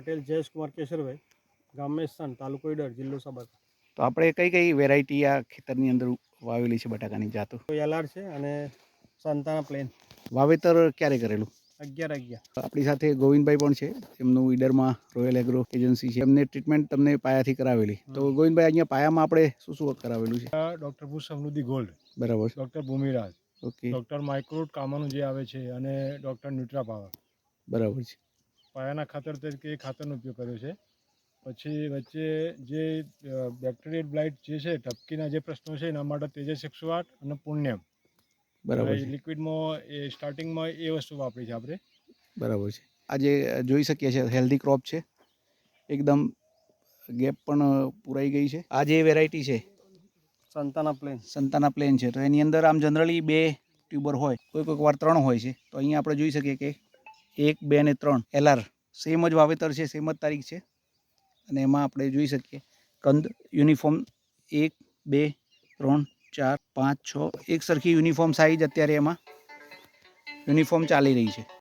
પટેલ જયેશકુમાર કેશરભાઈ ગામ તાલુકો ઈડર જિલ્લો સાબરકાંઠા. તો આપણે કઈ કઈ વેરાયટી આ ખેતરની અંદર વાવેલી છે બટાકાની જાતો? એલઆર છે અને સંતાના પ્લેન વાવેતર ક્યારે કરેલું? અગિયાર અગિયાર. આપણી સાથે ગોવિંદભાઈ પણ છે એમનું ઈડરમાં રોયલ એગ્રો એજન્સી છે. એમને ટ્રીટમેન્ટ તમને પાયાથી કરાવેલી. તો ગોવિંદભાઈ અહીંયા પાયામાં આપણે શું શું કરાવેલું છે? ડૉક્ટર ભૂષ સમૃદ્ધિ ગોલ્ડ. બરાબર. છે ડૉક્ટર ભૂમિરાજ. ઓકે ડૉક્ટર માઇક્રોટ કામાનું જે આવે છે અને ડૉક્ટર ન્યુટ્રા પાવર. બરાબર છે. પાયાના ખાતર તરીકે એ ખાતરનો ઉપયોગ કર્યો છે. પછી વચ્ચે જે બેક્ટેરિયલ બ્લાઇટ જે છે ટપકીના જે પ્રશ્નો છે એના માટે તેજસ એકસો આઠ અને પુણ્યમ. બરાબર લિક્વિડમાં એ સ્ટાર્ટિંગમાં એ વસ્તુ વાપરી છે આપણે. બરાબર છે. આજે જોઈ શકીએ છીએ હેલ્ધી ક્રોપ છે. એકદમ ગેપ પણ પૂરાઈ ગઈ છે. આ જે વેરાયટી છે સંતાના પ્લેન સંતાના પ્લેન છે. તો એની અંદર આમ જનરલી બે ટ્યુબર હોય કોઈ કોઈક વાર ત્રણ હોય છે. તો અહીંયા આપણે જોઈ શકીએ કે એક, બે અને ત્રણ. એલઆર સેમ જ વાવેતર છે સેમ જ તારીખ છે. અને એમાં આપણે જોઈ શકીએ. કંદ યુનિફોર્મ એક, બે, ત્રણ, ચાર, પાંચ, છ. એક સરખી યુનિફોર્મ સાઇઝ અત્યારે એમાં. યુનિફોર્મ ચાલી રહી છે.